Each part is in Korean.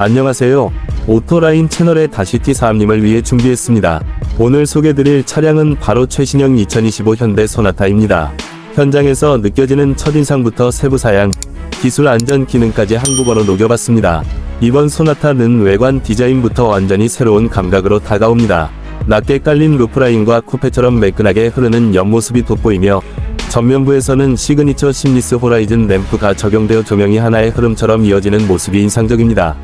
안녕하세요. 오토라인 채널의 다시티 사함님을 위해 준비했습니다. 오늘 소개드릴 차량은 바로 최신형 2025 현대 소나타입니다. 현장에서 느껴지는 첫인상부터 세부 사양, 기술 안전 기능까지 한국어로 녹여봤습니다. 이번 소나타는 외관 디자인부터 완전히 새로운 감각으로 다가옵니다. 낮게 깔린 루프라인과 쿠페처럼 매끈하게 흐르는 옆모습이 돋보이며 전면부에서는 시그니처 심리스 호라이즌 램프가 적용되어 조명이 하나의 흐름처럼 이어지는 모습이 인상적입니다.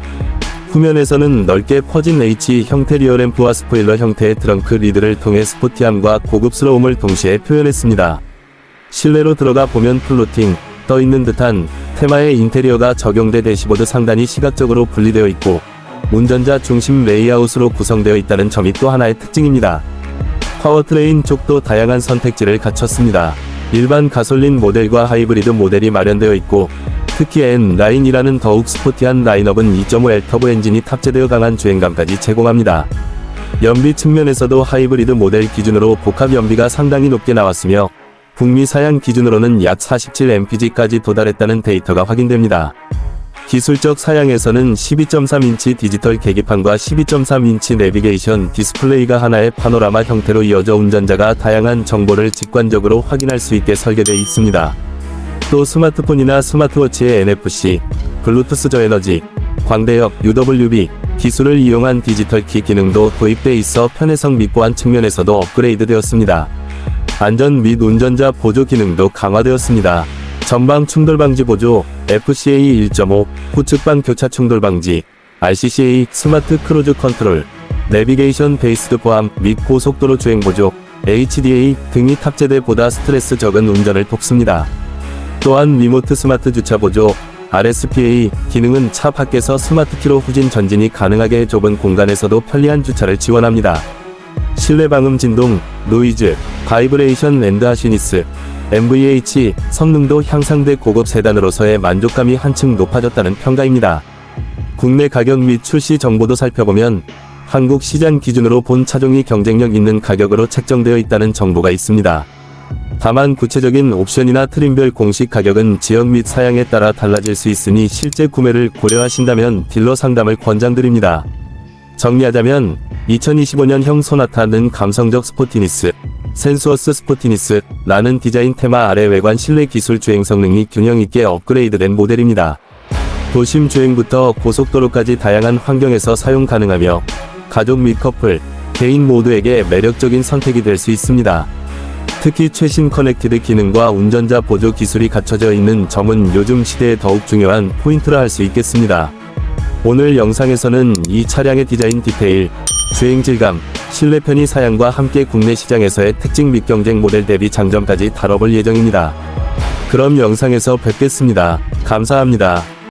후면에서는 넓게 퍼진 H 형태 리어 램프와 스포일러 형태의 트렁크 리드를 통해 스포티함과 고급스러움을 동시에 표현했습니다. 실내로 들어가 보면 플로팅, 떠 있는 듯한 테마의 인테리어가 적용돼 대시보드 상단이 시각적으로 분리되어 있고 운전자 중심 레이아웃으로 구성되어 있다는 점이 또 하나의 특징입니다. 파워트레인 쪽도 다양한 선택지를 갖췄습니다. 일반 가솔린 모델과 하이브리드 모델이 마련되어 있고 특히 N9이라는 더욱 스포티한 라인업은 2.5L 터보 엔진이 탑재되어 강한 주행감까지 제공합니다. 연비 측면에서도 하이브리드 모델 기준으로 복합 연비가 상당히 높게 나왔으며 북미 사양 기준으로는 약 47mpg까지 도달했다는 데이터가 확인됩니다. 기술적 사양에서는 12.3인치 디지털 계기판과 12.3인치 내비게이션 디스플레이가 하나의 파노라마 형태로 이어져 운전자가 다양한 정보를 직관적으로 확인할 수 있게 설계되어 있습니다. 또 스마트폰이나 스마트워치의 NFC, 블루투스 저에너지, 광대역 UWB 기술을 이용한 디지털 키 기능도 도입돼 있어 편의성 및 보안 측면에서도 업그레이드 되었습니다. 안전 및 운전자 보조 기능도 강화되었습니다. 전방 충돌 방지 보조, FCA 1.5, 후측방 교차 충돌 방지, RCCA 스마트 크루즈 컨트롤, 내비게이션 베이스드 보안 및 고속도로 주행 보조, HDA 등이 탑재돼 보다 스트레스 적은 운전을 돕습니다. 또한 리모트 스마트 주차 보조, RSPA 기능은 차 밖에서 스마트키로 후진 전진이 가능하게 좁은 공간에서도 편리한 주차를 지원합니다. 실내 방음 진동, 노이즈, 바이브레이션 랜드 하시니스, MVH 성능도 향상돼 고급 세단으로서의 만족감이 한층 높아졌다는 평가입니다. 국내 가격 및 출시 정보도 살펴보면 한국 시장 기준으로 본 차종이 경쟁력 있는 가격으로 책정되어 있다는 정보가 있습니다. 다만 구체적인 옵션이나 트림별 공식 가격은 지역 및 사양에 따라 달라질 수 있으니 실제 구매를 고려하신다면 딜러 상담을 권장드립니다. 정리하자면 2025년형 소나타는 감성적 스포티니스, 센수어스 스포티니스라는 디자인 테마 아래 외관 실내 기술 주행 성능이 균형 있게 업그레이드된 모델입니다. 도심 주행부터 고속도로까지 다양한 환경에서 사용 가능하며 가족 및 커플, 개인 모두에게 매력적인 선택이 될 수 있습니다. 특히 최신 커넥티드 기능과 운전자 보조 기술이 갖춰져 있는 점은 요즘 시대에 더욱 중요한 포인트라 할 수 있겠습니다. 오늘 영상에서는 이 차량의 디자인 디테일, 주행 질감, 실내 편의 사양과 함께 국내 시장에서의 특징 및 경쟁 모델 대비 장점까지 다뤄볼 예정입니다. 그럼 영상에서 뵙겠습니다. 감사합니다.